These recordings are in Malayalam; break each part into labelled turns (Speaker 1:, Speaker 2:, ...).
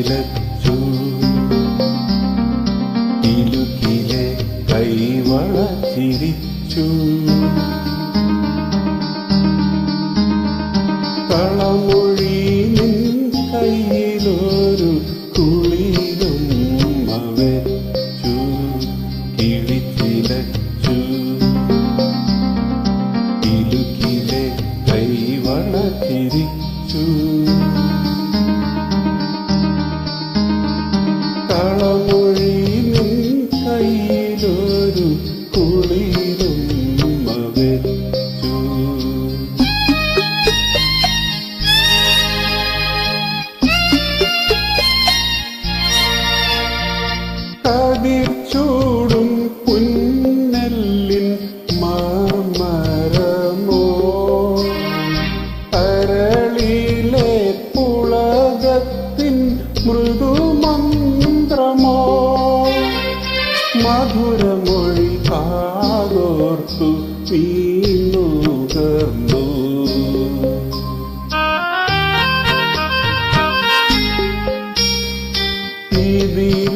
Speaker 1: ചിലച്ചു ഇലുക്കിലെ കൈവള ചിരിച്ചു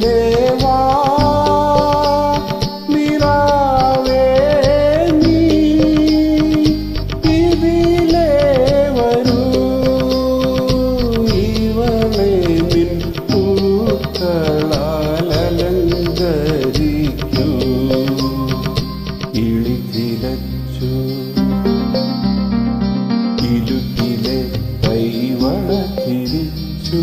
Speaker 1: ഇതിലേ വാ നിലാവേ നീ ഇതിലേ വരൂ. ഇവളെ നിൻ പൂക്കളാലങ്കരിക്കൂ ഇളിച്ചിലച്ചു ഇടുക്കിലെ കൈവള ചിരിച്ചു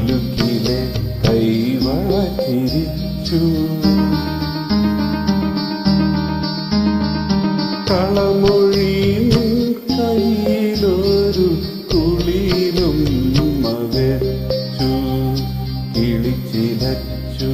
Speaker 1: ഇരുട്ടിലെ കൈവള തിരിച്ചു കളമൊഴി കയ്യിലൊരു തുളിയിലും മകച്ചു കിളിച്ചിലച്ചു.